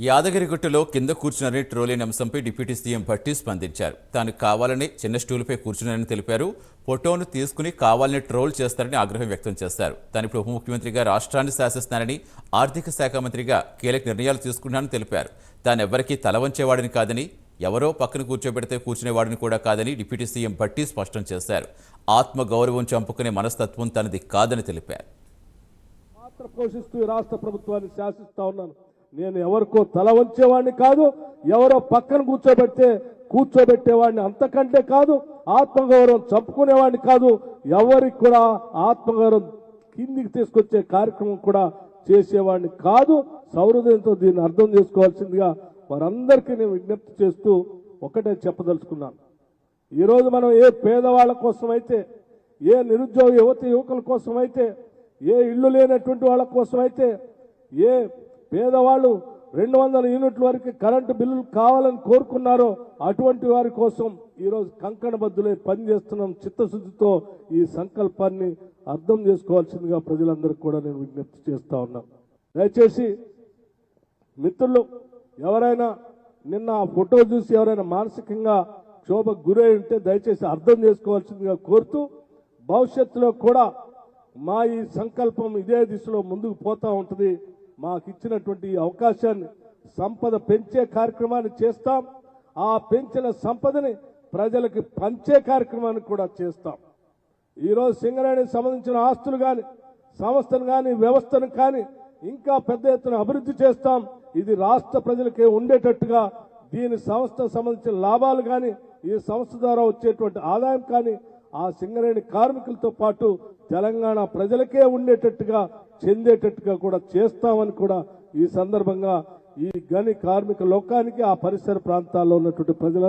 యాదగిరిగుట్టలో కింద కూర్చున్నారని ట్రోలిన్ అంశంపై deputy CM Bhatti స్పందించారు. తాను కావాలని చిన్న స్టూలుపై కూర్చున్నారని తెలిపారు. ఫోటోను తీసుకుని కావాలని ట్రోల్ చేస్తారని ఆగ్రహం వ్యక్తం చేశారు. తాను ఇప్పుడు ఉప ముఖ్యమంత్రిగా రాష్ట్రాన్ని శాసిస్తానని ఆర్థిక శాఖ మంత్రిగా కీలక నిర్ణయాలు తీసుకున్నానని తెలిపారు. తాను ఎవరికీ తల వంచేవాడిని కాదని ఎవరో పక్కన కూర్చోబెడితే కూర్చునేవాడిని కూడా కాదని డిప్యూటీ సీఎం భట్టి స్పష్టం చేశారు. ఆత్మ గౌరవం చంపుకునే మనస్తత్వం తనది కాదని తెలిపారు. పోషిస్తూ రాష్ట్ర ప్రభుత్వాన్ని శాసిస్తా ఉన్నాను. నేను ఎవరికో తల వంచేవాడిని కాదు ఎవరో పక్కన కూర్చోబెడితే కూర్చోబెట్టేవాడిని అంతకంటే కాదు ఆత్మగౌరవం చంపుకునేవాడిని కాదు ఎవరికి కూడా ఆత్మగౌరవం కిందికి తీసుకొచ్చే కార్యక్రమం కూడా చేసేవాడిని కాదు. సౌహృదయంతో దీన్ని అర్థం చేసుకోవాల్సిందిగా వారందరికీ నేను విజ్ఞప్తి చేస్తూ ఒకటే చెప్పదలుచుకున్నాను. ఈరోజు మనం ఏ పేదవాళ్ళ కోసం అయితే ఏ నిరుద్యోగ యువతి యువకుల కోసం అయితే ఏ ఇల్లు లేనటువంటి వాళ్ళ కోసం అయితే ఏ పేదవాళ్ళు రెండు వందల యూనిట్ల వరకు కరెంటు బిల్లులు కావాలని కోరుకున్నారో అటువంటి వారి కోసం ఈరోజు కంకణ బద్దులై పనిచేస్తున్నాం చిత్తశుద్ధితో ఈ సంకల్పాన్ని అర్థం చేసుకోవాల్సిందిగా ప్రజలందరికీ కూడా నేను విజ్ఞప్తి చేస్తా ఉన్నాను దయచేసి మిత్రులు ఎవరైనా నిన్న ఆ ఫోటో చూసి ఎవరైనా మానసికంగా క్షోభకు గురై ఉంటే దయచేసి అర్థం చేసుకోవాల్సిందిగా కోరుతూ భవిష్యత్తులో కూడా మా ఈ సంకల్పం ఇదే దిశలో ముందుకు పోతూ ఉంటుంది. మాకు ఇచ్చినటువంటి అవకాశాన్ని సంపద పెంచే కార్యక్రమాన్ని చేస్తాం. ఆ పెంచిన సంపదని ప్రజలకి పంచే కార్యక్రమాన్ని కూడా చేస్తాం. ఈరోజు సింగరేణికి సంబంధించిన ఆస్తులు కానీ సంస్థను కానీ వ్యవస్థను కానీ ఇంకా పెద్ద ఎత్తున అభివృద్ధి చేస్తాం. ఇది రాష్ట్ర ప్రజలకే ఉండేటట్టుగా దీని సంస్థ సంబంధించిన లాభాలు కానీ ఈ సంస్థ ద్వారా వచ్చేటువంటి ఆదాయం కానీ ఆ సింగరేణి కార్మికులతో పాటు తెలంగాణ ప్రజలకే ఉండేటట్టుగా చెందేటట్టుగా కూడా చేస్తామని కూడా ఈ సందర్భంగా ఈ గని కార్మిక లోకానికి ఆ పరిసర ప్రాంతాల్లో ఉన్నటువంటి ప్రజలందరూ